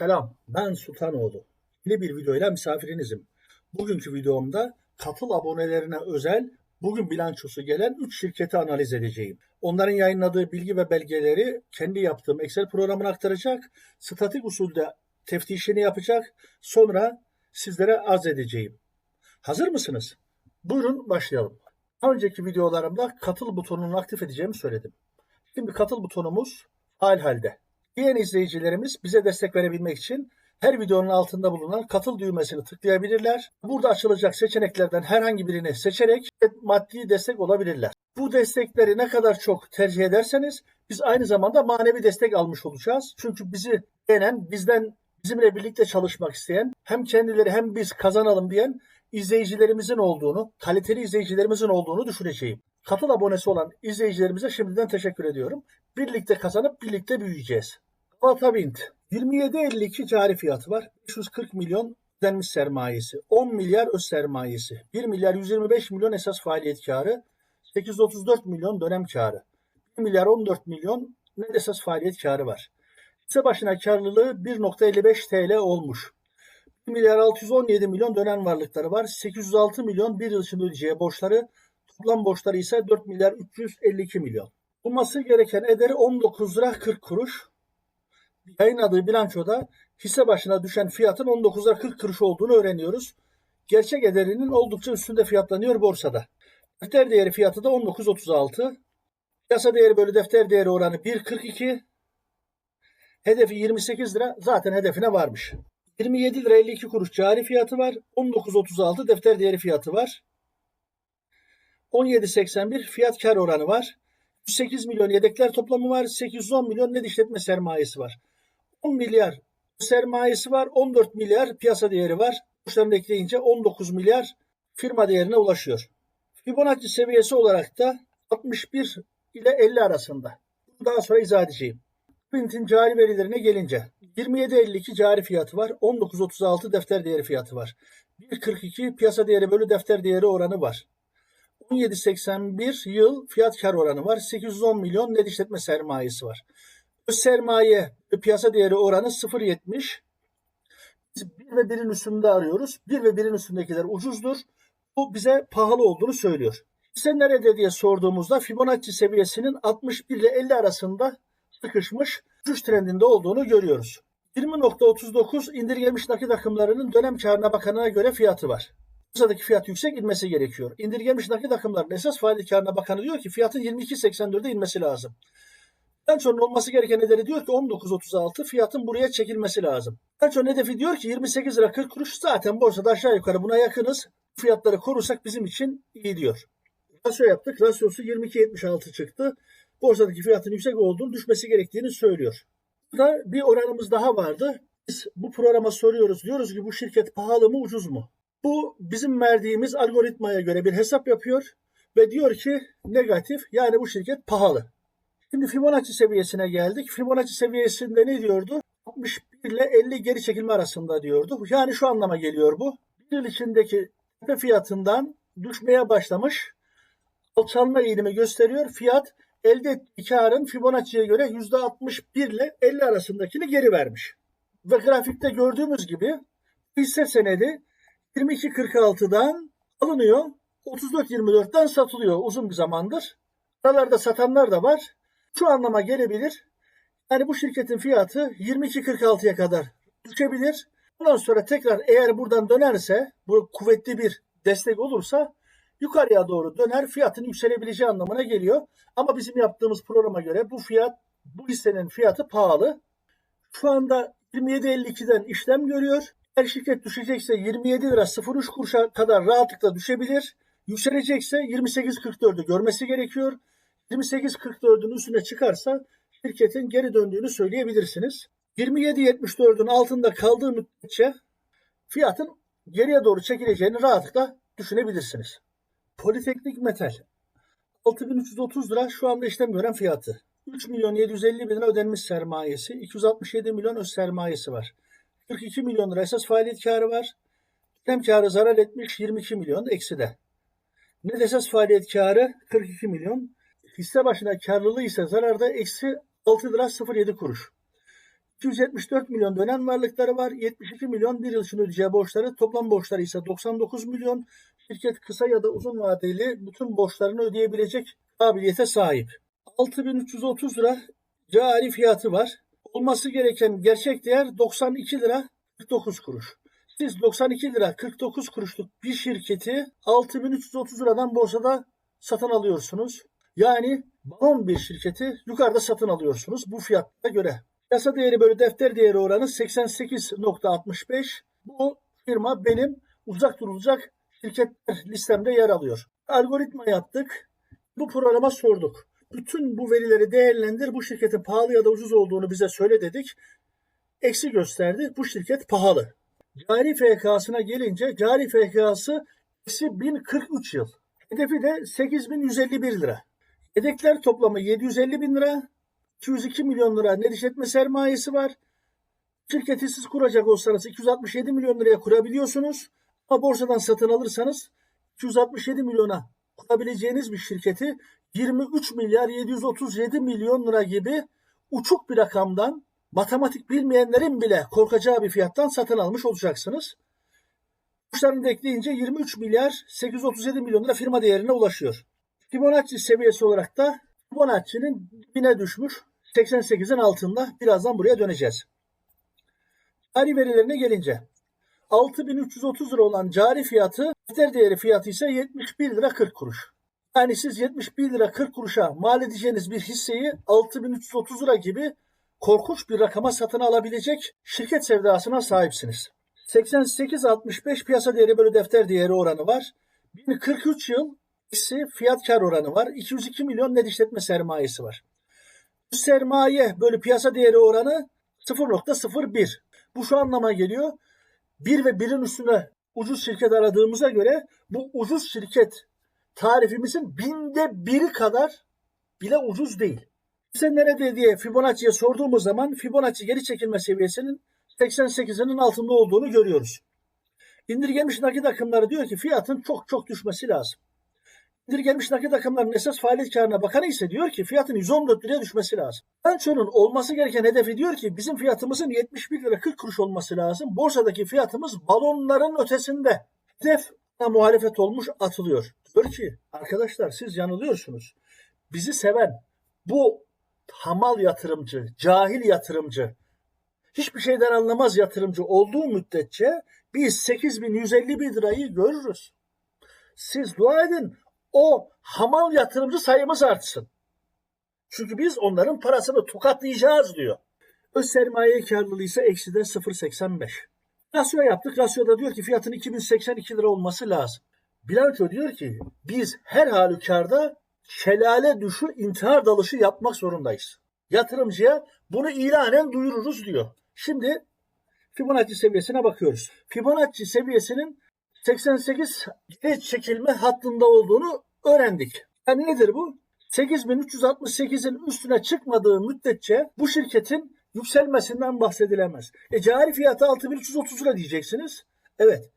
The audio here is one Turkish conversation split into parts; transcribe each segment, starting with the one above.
Selam, ben Sultanoğlu. Yeni bir videoyla misafirinizim. Bugünkü videomda katıl abonelerine özel bugün bilançosu gelen 3 şirketi analiz edeceğim. Onların yayınladığı bilgi ve belgeleri kendi yaptığım Excel programına aktaracak, statik usulde teftişini yapacak, sonra sizlere arz edeceğim. Hazır mısınız? Buyurun başlayalım. Önceki videolarımda katıl butonunu aktif edeceğimi söyledim. Şimdi katıl butonumuz faal halde. Diğer izleyicilerimiz bize destek verebilmek için her videonun altında bulunan katıl düğmesini tıklayabilirler. Burada açılacak seçeneklerden herhangi birini seçerek maddi destek olabilirler. Bu destekleri ne kadar çok tercih ederseniz biz aynı zamanda manevi destek almış olacağız. Çünkü bizi beğenen, bizden bizimle birlikte çalışmak isteyen, hem kendileri hem biz kazanalım diyen izleyicilerimizin olduğunu, kaliteli izleyicilerimizin olduğunu düşüneceğim. Katıl abonesi olan izleyicilerimize şimdiden teşekkür ediyorum. Birlikte kazanıp birlikte büyüyeceğiz. Atabint 27.52 cari fiyatı var. 540 milyon ödenmiş sermayesi. 10 milyar öz sermayesi. 1 milyar 125 milyon esas faaliyet karı. 834 milyon dönem karı. 1 milyar 14 milyon net esas faaliyet karı var. Hisse başına karlılığı 1.55 TL olmuş. 1 milyar 617 milyon dönem varlıkları var. 806 milyon bir yıl içinde ödeyeceği borçları. Toplam borçları ise 4 milyar 352 milyon. Bulması gereken ederi 19 lira 40 kuruş. Yayınladığı bilançoda hisse başına düşen fiyatın 19 lira 40 kuruş olduğunu öğreniyoruz. Gerçek ederinin oldukça üstünde fiyatlanıyor borsada. Defter değeri fiyatı da 19.36. Piyasa değeri bölü defter değeri oranı 1.42. Hedefi 28 lira zaten hedefine varmış. 27 lira 52 kuruş cari fiyatı var. 19.36 defter değeri fiyatı var. 17.81 fiyat kar oranı var. 108 milyon yedekler toplamı var. 810 milyon net işletme sermayesi var. 10 milyar sermayesi var. 14 milyar piyasa değeri var. Borçlarını ekleyince 19 milyar firma değerine ulaşıyor. Fibonacci seviyesi olarak da 61 ile 50 arasında. Daha sonra izah edeceğim. Print'in cari verilerine gelince 27.52 cari fiyatı var. 19.36 defter değeri fiyatı var. 1.42 piyasa değeri bölü defter değeri oranı var. 17.81 yıl fiyat kar oranı var. 810 milyon net işletme sermayesi var. Sermaye ve piyasa değeri oranı 0.70. Biz 1 ve 1'in üstünde arıyoruz. 1 ve 1'in üstündekiler ucuzdur. Bu bize pahalı olduğunu söylüyor. Hisse nerede diye sorduğumuzda Fibonacci seviyesinin 61 ile 50 arasında sıkışmış düşüş trendinde olduğunu görüyoruz. 20.39 indirgemiş nakit akımlarının dönem karına bakanına göre fiyatı var. Piyasadaki fiyat yüksek inmesi gerekiyor. İndirgemiş nakit akımların esas faaliyet karına bakanı diyor ki fiyatın 22.84'e inmesi lazım. Bilançonun olması gereken ederi diyor ki 19.36 fiyatın buraya çekilmesi lazım. Bilançonun hedefi diyor ki 28 lira 40 kuruş zaten borsada aşağı yukarı buna yakınız. Fiyatları korursak bizim için iyi diyor. Rasyo yaptık. Rasyosu 22.76 çıktı. Borsadaki fiyatın yüksek olduğunu düşmesi gerektiğini söylüyor. Burada bir oranımız daha vardı. Biz bu programa soruyoruz. Diyoruz ki bu şirket pahalı mı ucuz mu? Bu bizim verdiğimiz algoritmaya göre bir hesap yapıyor ve diyor ki negatif yani bu şirket pahalı. Şimdi Fibonacci seviyesine geldik. Fibonacci seviyesinde ne diyordu? 61 ile 50 geri çekilme arasında diyordu. Yani şu anlama geliyor bu. Bir yıl içindeki tepe fiyatından düşmeye başlamış. Alçalma eğilimi gösteriyor. Fiyat elde ettiği karın Fibonacci'ye göre %61 ile 50 arasındakini geri vermiş. Ve grafikte gördüğümüz gibi hisse senedi 22.46'dan alınıyor. 34.24'ten satılıyor uzun bir zamandır. Aralarda satanlar da var. Şu anlama gelebilir. Yani bu şirketin fiyatı 22.46'ya kadar düşebilir. Bundan sonra tekrar eğer buradan dönerse, bu kuvvetli bir destek olursa yukarıya doğru döner fiyatın yükselebileceği anlamına geliyor. Ama bizim yaptığımız programa göre bu fiyat, bu hissenin fiyatı pahalı. Şu anda 27.52'den işlem görüyor. Eğer şirket düşecekse 27 lira 03 kuruşa kadar rahatlıkla düşebilir. Yükselecekse 28.44'ü görmesi gerekiyor. 28.44'ün üstüne çıkarsa şirketin geri döndüğünü söyleyebilirsiniz. 27.74'ün altında kaldığı müddetçe fiyatın geriye doğru çekileceğini rahatlıkla düşünebilirsiniz. Politeknik metal 6330 lira şu anda işlem gören fiyatı. 3 milyon 750 bin lira ödenmiş sermayesi, 267 milyon öz sermayesi var. 42 milyon lira esas faaliyet karı var. Hem karı zarar etmiş 22 milyon ekside. Net esas faaliyet karı 42 milyon. Hisse başına karlılığı ise zararda eksi 6 lira 07 kuruş. 274 milyon dönem varlıkları var. 72 milyon bir yıl için ödeyeceği borçları. Toplam borçları ise 99 milyon. Şirket kısa ya da uzun vadeli bütün borçlarını ödeyebilecek kabiliyete sahip. 6330 lira cari fiyatı var. Olması gereken gerçek değer 92 lira 49 kuruş. Siz 92 lira 49 kuruşluk bir şirketi 6330 liradan borsada satın alıyorsunuz. Yani balon bir şirketi yukarıda satın alıyorsunuz bu fiyata göre. Piyasa değeri bölü defter değeri oranı 88.65. Bu firma benim uzak durulacak şirketler listemde yer alıyor. Algoritma yaptık. Bu programa sorduk. Bütün bu verileri değerlendir. Bu şirketin pahalı ya da ucuz olduğunu bize söyle dedik. Eksi gösterdi. Bu şirket pahalı. Cari FK'sına gelince cari FK'sı eksi 1043 yıl. Hedefi de 8151 lira. Yedekler toplamı 750 bin lira. 202 milyon lira net işletme sermayesi var. Şirketi siz kuracak olsanız 267 milyon liraya kurabiliyorsunuz. Ama borsadan satın alırsanız 267 milyona kurabileceğiniz bir şirketi 23 milyar 737 milyon lira gibi uçuk bir rakamdan matematik bilmeyenlerin bile korkacağı bir fiyattan satın almış olacaksınız. Borçlarını da ekleyince 23 milyar 837 milyon lira firma değerine ulaşıyor. Fibonacci seviyesi olarak da Fibonacci'nin dibine düşmüş 88'in altında. Birazdan buraya döneceğiz. Cari verilerine gelince 6330 lira olan cari fiyatı defter değeri fiyatı ise 71 lira 40 kuruş. Yani siz 71 lira 40 kuruşa mal edeceğiniz bir hisseyi 6330 lira gibi korkunç bir rakama satın alabilecek şirket sevdasına sahipsiniz. 88.65 piyasa değeri bölü defter değeri oranı var. 1043 yıl eksi fiyat kar oranı var. 202 milyon net işletme sermayesi var. Bu sermaye bölü piyasa değeri oranı 0.01. Bu şu anlama geliyor. 1 ve 1'in üstüne ucuz şirket aradığımıza göre bu ucuz şirket tarifimizin binde biri kadar bile ucuz değil. Sen nerede diye Fibonacci'ye sorduğumuz zaman Fibonacci geri çekilme seviyesinin 88'inin altında olduğunu görüyoruz. İndirgenmiş nakit akımları diyor ki fiyatın çok çok düşmesi lazım. İndirgenmiş nakit akımlarının esas faaliyet karına bakanı ise diyor ki fiyatın 114 liraya düşmesi lazım. Bilançonun olması gereken hedefi diyor ki bizim fiyatımızın 71 lira 40 kuruş olması lazım. Borsadaki fiyatımız balonların ötesinde. Hedef muhalefet olmuş atılıyor. Diyor ki arkadaşlar siz yanılıyorsunuz. Bizi seven bu hamal yatırımcı, cahil yatırımcı, hiçbir şeyden anlamaz yatırımcı olduğu müddetçe biz 8151 lirayı görürüz. Siz dua edin o hamal yatırımcı sayımız artsın. Çünkü biz onların parasını tokatlayacağız diyor. Öz sermaye karlılığı ise ekside 0.85. Rasyo yaptık. Rasyoda diyor ki fiyatın 2082 lira olması lazım. Bilanço diyor ki biz her halükarda şelale düşü intihar dalışı yapmak zorundayız. Yatırımcıya bunu ilanen duyururuz diyor. Şimdi Fibonacci seviyesine bakıyoruz. Fibonacci seviyesinin 88 geri çekilme hattında olduğunu öğrendik. Yani nedir bu? 8368'in üstüne çıkmadığı müddetçe bu şirketin yükselmesinden bahsedilemez. E cari fiyatı 6330 lira diyeceksiniz. Evet.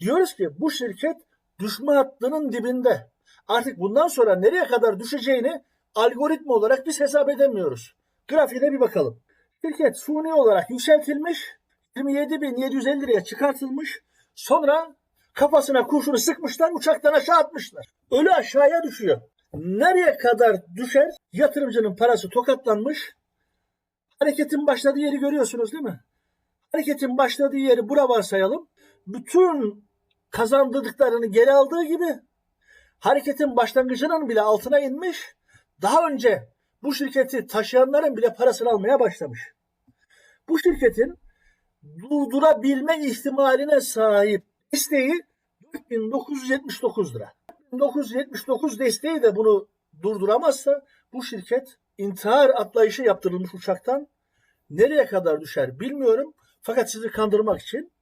Diyoruz ki bu şirket düşme hattının dibinde. Artık bundan sonra nereye kadar düşeceğini algoritma olarak biz hesap edemiyoruz. Grafiğine bir bakalım. Şirket suni olarak yükseltilmiş, 27.750 liraya çıkartılmış, sonra kafasına kurşunu sıkmışlar, uçaktan aşağı atmışlar. Ölü aşağıya düşüyor. Nereye kadar düşer? Yatırımcının parası tokatlanmış. Hareketin başladığı yeri görüyorsunuz değil mi? Hareketin başladığı yeri bura varsayalım. Bütün kazandırdıklarını geri aldığı gibi hareketin başlangıcının bile altına inmiş. Daha önce bu şirketi taşıyanların bile parasını almaya başlamış. Bu şirketin durdurabilme ihtimaline sahip desteği 4979 lira. 1979 desteği de bunu durduramazsa bu şirket intihar atlayışı yaptırılmış uçaktan nereye kadar düşer bilmiyorum. Fakat sizi kandırmak için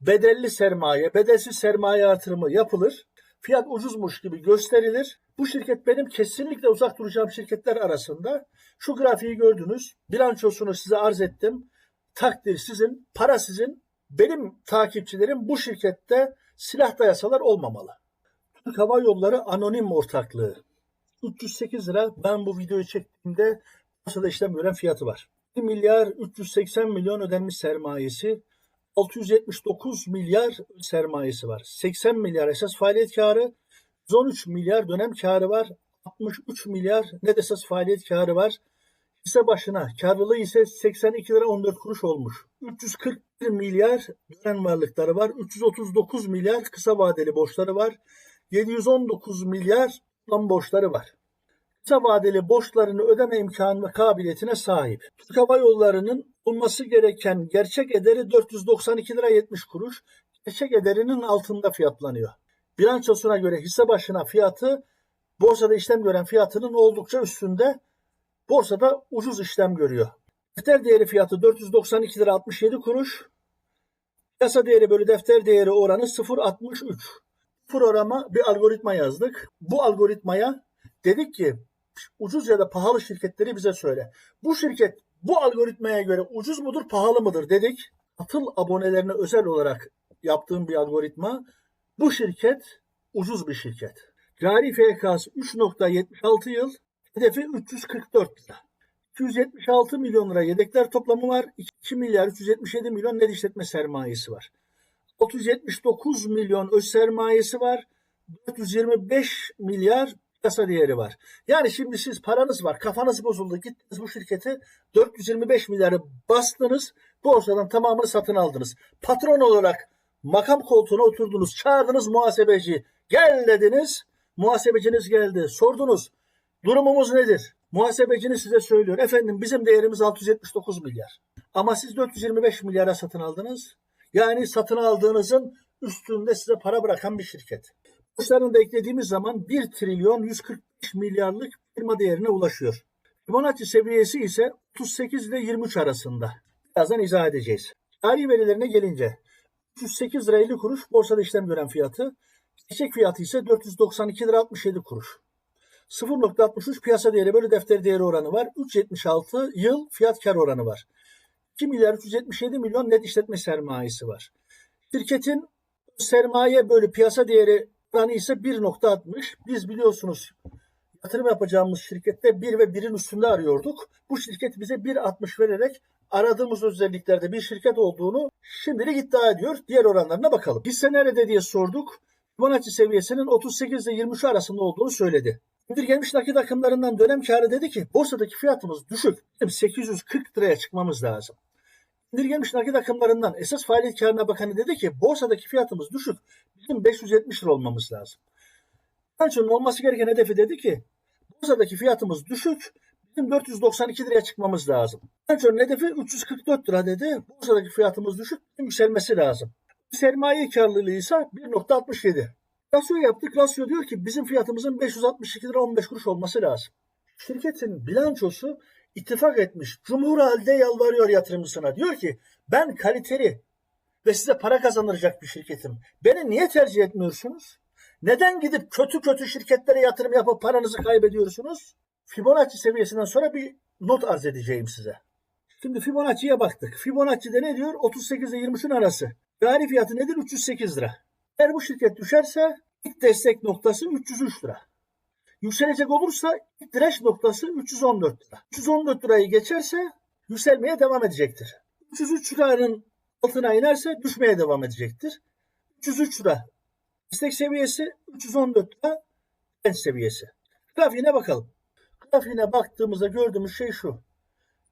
bedelli sermaye, bedelsiz sermaye artırımı yapılır. Fiyat ucuzmuş gibi gösterilir. Bu şirket benim kesinlikle uzak duracağım şirketler arasında. Şu grafiği gördünüz. Bilançosunu size arz ettim. Takdir sizin, para sizin. Benim takipçilerim bu şirkette silah dayasalar olmamalı. Türk Hava Yolları Anonim Ortaklığı. 308 lira ben bu videoyu çektiğimde borsada işlem gören fiyatı var. 1 milyar 380 milyon ödenmiş sermayesi, 679 milyar sermayesi var. 80 milyar esas faaliyet karı, 113 milyar dönem karı var. 63 milyar net esas faaliyet karı var. Hisse başına karlılığı ise 82 lira 14 kuruş olmuş. 341 milyar dönem varlıkları var. 339 milyar kısa vadeli borçları var. 719 milyar toplam borçları var. Kısa vadeli borçlarını ödeme imkanı ve kabiliyetine sahip. Türk Hava Yolları'nın olması gereken gerçek ederi 492 lira 70 kuruş. Gerçek ederinin altında fiyatlanıyor. Bilançosuna göre hisse başına fiyatı borsada işlem gören fiyatının oldukça üstünde. Borsada ucuz işlem görüyor. Defter değeri fiyatı 492 lira 67 kuruş. Piyasa değeri bölü defter değeri oranı 0.63. Programa bir algoritma yazdık. Bu algoritmaya dedik ki ucuz ya da pahalı şirketleri bize söyle. Bu şirket bu algoritmaya göre ucuz mudur, pahalı mıdır dedik. Atıl abonelerine özel olarak yaptığım bir algoritma. Bu şirket ucuz bir şirket. Cari FK'sı 3.76 yıl, hedefi 344 lira. 276 milyon lira yedekler toplamı var. 2 milyar 377 milyon net işletme sermayesi var. 679 milyon öz sermayesi var. 425 milyar piyasa değeri var. Yani şimdi siz paranız var, kafanız bozuldu, gittiniz bu şirketi 425 milyarı bastınız, borsadan tamamını satın aldınız. Patron olarak makam koltuğuna oturdunuz, çağırdınız muhasebeci, gel dediniz, muhasebeciniz geldi, sordunuz, durumumuz nedir? Muhasebeciniz size söylüyor, efendim bizim değerimiz 679 milyar. Ama siz 425 milyara satın aldınız. Yani satın aldığınızın üstünde size para bırakan bir şirket. Borçlarını da eklediğimiz zaman 1 trilyon 145 milyarlık firma değerine ulaşıyor. Fibonacci seviyesi ise 38 ile 23 arasında. Birazdan izah edeceğiz. Cari verilerine gelince 308 lira 50 kuruş borsada işlem gören fiyatı. Gerçek fiyatı ise 492 lira 67 kuruş. 0.63 piyasa değeri bölü defter değeri oranı var. 3.76 yıl fiyat kar oranı var. 2 milyar 377 milyon net işletme sermayesi var. Şirketin sermaye bölü piyasa değeri oranı ise 1.60. Biz biliyorsunuz yatırım yapacağımız şirkette 1 ve 1'in üstünde arıyorduk. Bu şirket bize 1.60 vererek aradığımız özelliklerde bir şirket olduğunu şimdilik iddia ediyor. Diğer oranlarına bakalım. Hisse nerede diye sorduk. Fibonacci seviyesinin 38 ile 23 arasında olduğunu söyledi. İndirgenmiş nakit akımlarından dönem karı dedi ki borsadaki fiyatımız düşük. Bizim 840 liraya çıkmamız lazım. İndirgenmiş nakit akımlarından esas faaliyet karına bakanı dedi ki borsadaki fiyatımız düşük. Bizim 570 lira olmamız lazım. Bilançonun olması gereken hedefi dedi ki borsadaki fiyatımız düşük. Bizim 492 liraya çıkmamız lazım. Bilançonun hedefi 344 lira dedi. Borsadaki fiyatımız düşük. Yükselmesi lazım. Sermaye karlılığı ise 1.67. Rasyo yaptık. Rasyo diyor ki bizim fiyatımızın 562 lira 15 kuruş olması lazım. Şirketin bilançosu ittifak etmiş. Cumhur halde yalvarıyor yatırımcısına. Diyor ki ben kaliteli ve size para kazandıracak bir şirketim. Beni niye tercih etmiyorsunuz? Neden gidip kötü kötü şirketlere yatırım yapıp paranızı kaybediyorsunuz? Fibonacci seviyesinden sonra bir not arz edeceğim size. Şimdi Fibonacci'ye baktık. Fibonacci'de ne diyor? 38 ile 23'ün arası. Cari fiyatı nedir? 308 lira. Eğer bu şirket düşerse ilk destek noktası 303 lira. Yükselecek olursa ilk direnç noktası 314 lira. 314 lirayı geçerse yükselmeye devam edecektir. 303 liranın altına inerse düşmeye devam edecektir. 303 lira destek seviyesi, 314 lira direnç seviyesi. Grafiğine bakalım. Grafiğine baktığımızda gördüğümüz şey şu.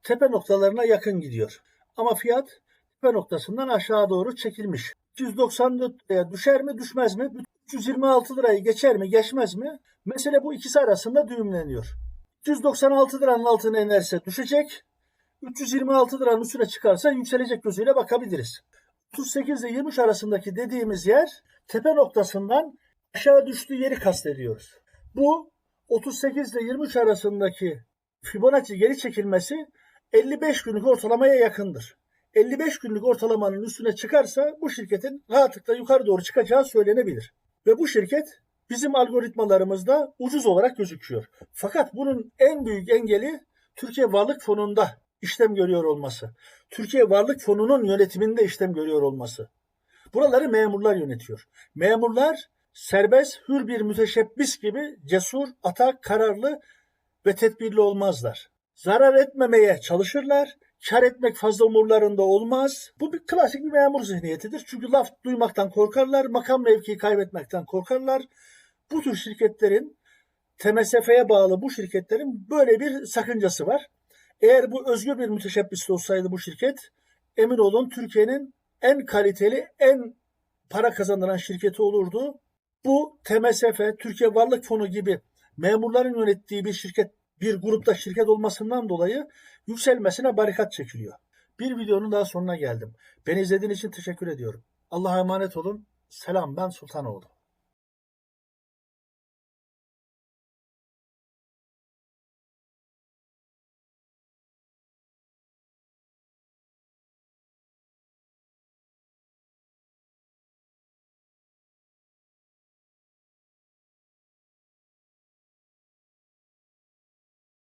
Tepe noktalarına yakın gidiyor. Ama fiyat tepe noktasından aşağı doğru çekilmiş. 294 liraya düşer mi düşmez mi? 326 lirayı geçer mi geçmez mi? Mesele bu ikisi arasında düğümleniyor. 396 liranın altına inerse düşecek. 326 liranın üstüne çıkarsa yükselecek gözüyle bakabiliriz. 38 ile 23 arasındaki dediğimiz yer tepe noktasından aşağı düştüğü yeri kastediyoruz. Bu 38 ile 23 arasındaki Fibonacci geri çekilmesi 55 günlük ortalamaya yakındır. 55 günlük ortalamanın üstüne çıkarsa bu şirketin rahatlıkla yukarı doğru çıkacağı söylenebilir. Ve bu şirket bizim algoritmalarımızda ucuz olarak gözüküyor. Fakat bunun en büyük engeli Türkiye Varlık Fonu'nda işlem görüyor olması. Türkiye Varlık Fonu'nun yönetiminde işlem görüyor olması. Buraları memurlar yönetiyor. Memurlar serbest, hür bir müteşebbis gibi cesur, atak, kararlı ve tedbirli olmazlar. Zarar etmemeye çalışırlar, kar etmek fazla umurlarında olmaz. Bu bir klasik bir memur zihniyetidir. Çünkü laf duymaktan korkarlar, makam mevkii kaybetmekten korkarlar. Bu tür şirketlerin TMSF'ye bağlı bu şirketlerin böyle bir sakıncası var. Eğer bu özgür bir müteşebbis olsaydı bu şirket emin olun Türkiye'nin en kaliteli, en para kazandıran şirketi olurdu. Bu TMSF, Türkiye Varlık Fonu gibi memurların yönettiği bir şirket, bir grupta şirket olmasından dolayı yükselmesine barikat çekiliyor. Bir videonun daha sonuna geldim. Beni izlediğiniz için teşekkür ediyorum. Allah'a emanet olun. Selam ben Sultanoğlu.